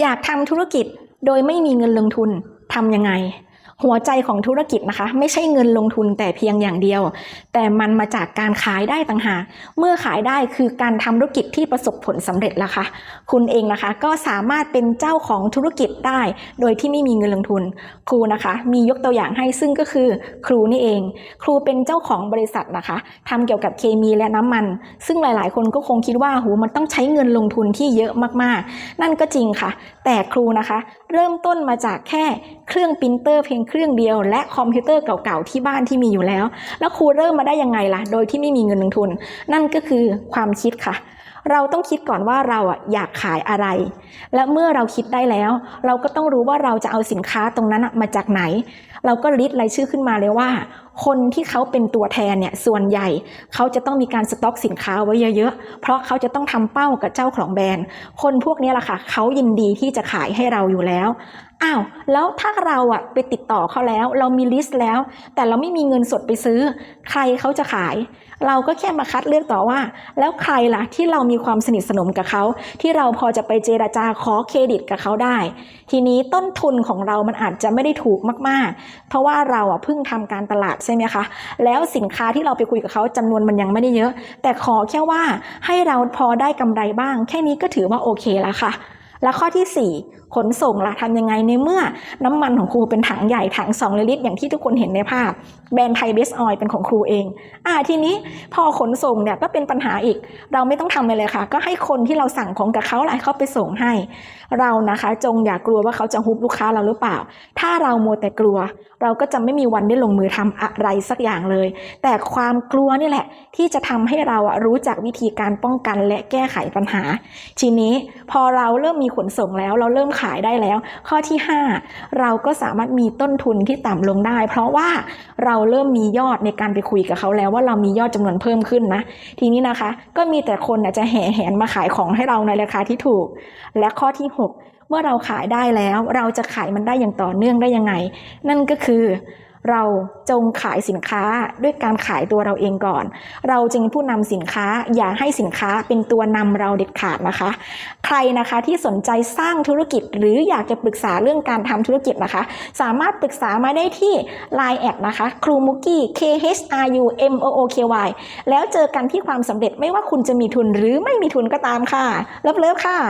อยากทำธุรกิจโดยไม่มีเงินลงทุนทำยังไง หัวใจของธุรกิจนะคะ ไม่ใช่เงินลงทุนแต่เพียงอย่างเดียว แต่มันมาจากการขายได้ต่างหากเมื่อขายได้คือการทำธุรกิจที่ประสบผลสำเร็จแล้วค่ะ คุณเองนะคะก็สามารถเป็นเจ้าของธุรกิจได้ โดยที่ไม่มีเงินลงทุน ครูนะคะ มียกตัวอย่างให้ซึ่งก็คือ ครูนี่เอง ครูเป็นเจ้าของบริษัทนะคะทำเกี่ยวกับเคมีและน้ำมัน ซึ่งหลาย ๆ คนก็คงคิดว่าหูมันต้องใช้เงินลงทุนที่เยอะมาก ๆ นั่นก็จริงค่ะ แต่ครูนะคะ เริ่มต้นมาจากแค่เครื่องปรินเตอร์เพียงเครื่องเดียว และคอมพิวเตอร์เก่าๆที่บ้านที่มีอยู่แล้ว แล้วครูเริ่มมาได้ยังไงล่ะ โดยที่ไม่มีเงินลงทุน นั่นก็คือความคิดค่ะ เราต้องคิดก่อนว่าเราอะอยากขายอะไร และเมื่อเราคิดได้แล้ว เราก็ต้องรู้ว่าเราจะเอาสินค้าตรงนั้นมาจากไหน เราก็ลิสต์รายชื่อขึ้นมาเลยว่าคนที่เขาเป็นตัวแทนเนี่ยส่วนใหญ่ เขาจะต้องมีการสต็อกสินค้าไว้เยอะๆ เพราะเขาจะต้องทำเป้ากับเจ้าของแบรนด์ คนพวกนี้แหละค่ะเขายินดีที่จะขายให้เราอยู่แล้วอ้าวแล้วถ้าเราอะไปติดต่อเขาแล้ว เรามีลิสต์แล้ว แต่เราไม่มีเงินสดไปซื้อ ใครเขาจะขาย เราก็แค่มาคัดเลือกต่อว่า แล้วใครล่ะที่เรามีความสนิทสนมกับเขา ที่เราพอจะไปเจราจาขอเครดิตกับเขาได้ ทีนี้ต้นทุนของเรามันอาจจะไม่ได้ถูกมากๆ เพราะว่าเราอะเพิ่งทำการตลาดใช่ไหมคะ แล้วสินค้าที่เราไปคุยกับเขาจำนวนมันยังไม่ได้เยอะ แต่ขอแค่ว่าให้เราพอได้กำไรบ้าง แค่นี้ก็ถือว่าโอเคแล้วค่ะ และข้อที่ 4 ขนส่งล่ะทำยังไงในเมื่อน้ำมันของครูเป็นถังใหญ่ถัง2ลิตรอย่างที่ทุกคนเห็นในภาพ แบรนด์ไทยเบสออยเป็นของครูเองอ่าทีนี้พอขนส่งเนี่ยก็เป็นปัญหาอีก เราไม่ต้องทำอะไรเลยค่ะ ก็ให้คนที่เราสั่งของกับเขาแหละเขาไปส่งให้ เรานะคะจงอย่ากลัวว่าเขาจะฮุบลูกค้าเราหรือเปล่า ถ้าเราโมแต่กลัว เราก็จะไม่มีวันได้ลงมือทำอะไรสักอย่างเลย แต่ความกลัวนี่แหละ ที่จะทำให้เราอะรู้จักวิธีการป้องกันและแก้ไขปัญหา ทีนี้พอเราเริ่มมีขนส่งแล้ว เราเริ่มขายได้แล้ว ข้อที่ 5 เราก็สามารถมีต้นทุนที่ต่ำลงได้ เพราะว่าเราเริ่มมียอดในการไปคุยกับเขาแล้วว่าเรามียอดจำนวนเพิ่มขึ้นนะ ทีนี้นะคะ ก็มีแต่คนน่จะแห่แหนมาขายของให้เราในราคาที่ถูก และข้อที่ 6 เมื่อเราขายได้แล้ว เราจะขายมันได้อย่างต่อเนื่องได้ยังไง นั่นก็คือ เราจงขายสินค้าด้วยการขายตัวเราเองก่อน เราจึงผู้นำสินค้าอย่าให้สินค้าเป็นตัวนำเราเด็ดขาดนะคะ ใครนะคะที่สนใจสร้างธุรกิจหรืออยากจะปรึกษาเรื่องการทำธุรกิจนะคะ สามารถปรึกษามาได้ที่ Line แอดนะคะครูมุกี้ K H R U M O O K Y แล้วเจอกันที่ความสำเร็จไม่ว่าคุณจะมีทุนหรือไม่มีทุนก็ตามค่ะเลิฟๆค่ะ